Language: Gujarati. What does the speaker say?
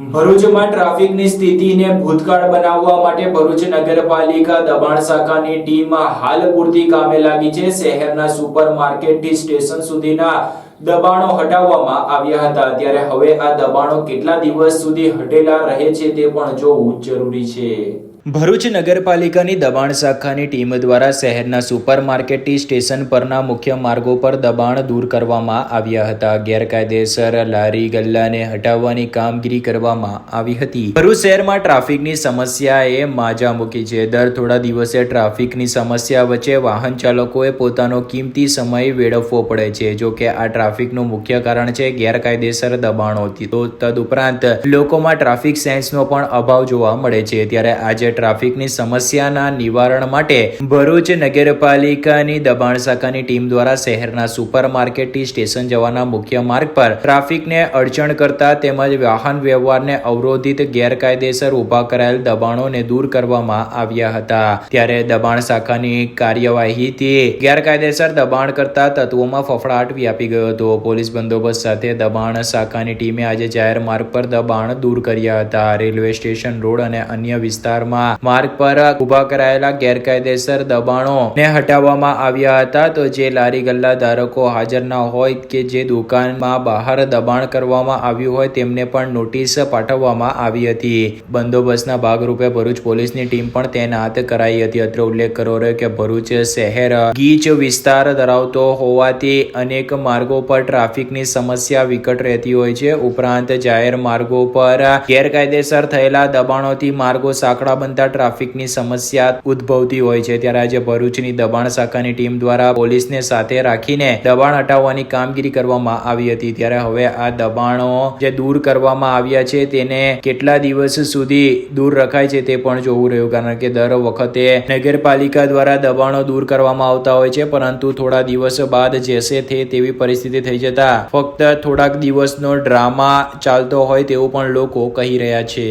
ભરૂચમાં ટ્રાફિકની સ્થિતિને ભૂતકાળ બનાવવા માટે ભરૂચ નગરપાલિકા દબાણ શાખાની ટીમ હાલ પૂરતી કામે લાગી છે. શહેરના સુપરમાર્કેટથી સ્ટેશન સુધીના દબાણો હટાવવામાં આવ્યા હતા. ત્યારે હવે આ દબાણો કેટલા દિવસ સુધી હટેલા રહે છે તે પણ જોવું જરૂરી છે. ભરૂચ નગરપાલિકાની દબાણ શાખાની ટીમ દ્વારા શહેરના સુપરમાર્કેટથી સ્ટેશન પરના મુખ્ય માર્ગો પર દબાણ દૂર કરવામાં આવ્યા હતા. ગેરકાયદેસર લારી ગલ્લાને હટાવવાની કામગીરી કરવામાં આવી હતી. ભરૂચ શહેરમાં ટ્રાફિકની સમસ્યાએ માજા મૂકી છે. દર થોડા દિવસે ટ્રાફિકની સમસ્યા વચ્ચે વાહન ચાલકોએ પોતાનો કિંમતી સમય વેડફવો પડે છે. જો કે આ ટ્રાફિકનું મુખ્ય કારણ છે ગેરકાયદેસર દબાણો તો તદુપરાંત લોકોમાં ટ્રાફિક સેન્સનો પણ અભાવ જોવા મળે છે. ત્યારે આજે ટ્રાફિકની સમસ્યાના નિવારણ માટે ભરૂચ નગરપાલિકાની દબાણ શાખાની ટીમ દ્વારા શહેરના સુપર સ્ટેશન જવાના મુખ્ય માર્ગ પર ટ્રાફિકને અડચણ કરતા તેમજ વાહન વ્યવહારને અવરોધિત ગેરકાયદેસર ઊભા કરાયેલ દબાણોને દૂર કરવામાં આવ્યા હતા. ત્યારે દબાણ શાખાની કાર્યવાહીથી ગેરકાયદેસર દબાણ કરતા તત્વોમાં ફફડાટ વ્યાપી ગયો હતો. પોલીસ બંદોબસ્ત સાથે દબાણ શાખાની ટીમે આજે જાહેર માર્ગ પર દબાણ દૂર કર્યા હતા. રેલવે સ્ટેશન, રોડ અને અન્ય વિસ્તારમાં માર્ગ પર ઊભા કરાયેલા ગેરકાયદેસર દબાણો ને હટાવવામાં આવ્યા હતા. તો જે લારી ગલ્લા ધારકો હાજર ન હોય કે જે દુકાનમાં બહાર દબાણ કરવામાં આવ્યું હોય તેમને પણ નોટિસ પાઠવવામાં આવી હતી. બંદોબસ્તના ભાગરૂપે ભરૂચ પોલીસની ટીમ પણ તૈનાત કરાઈ હતી. અત્રે ઉલ્લેખ કરો રહ્યો કે ભરૂચ શહેર ગીચ વિસ્તાર ધરાવતો હોવાથી અનેક માર્ગો પર ટ્રાફિકની સમસ્યા વિકટ રહેતી હોય છે. ઉપરાંત જાહેર માર્ગો પર ગેરકાયદેસર થયેલા દબાણોથી માર્ગો સાંકડા બનતા ટ્રાફિકની સમસ્યા ઉદ્ભવતી હોય છે. ત્યારે આજે ભરૂચની દબાણ શાખાની ટીમ દ્વારા પોલીસને સાથે રાખીને દબાણ હટાવવાની કામગીરી કરવામાં આવી હતી. ત્યારે હવે આ દબાણો જે દૂર કરવામાં આવ્યા છે તેને કેટલા દિવસ સુધી દૂર રખાય છે તે પણ જોવું રહ્યું. કારણ કે દર વખતે નગરપાલિકા દ્વારા દબાણો દૂર કરવામાં આવતા હોય છે, પરંતુ થોડા દિવસ બાદ જેસે તે તેવી પરિસ્થિતિ થઈ જતા ફક્ત થોડાક દિવસનો ડ્રામા ચાલતો હોય તેવું પણ લોકો કહી રહ્યા છે.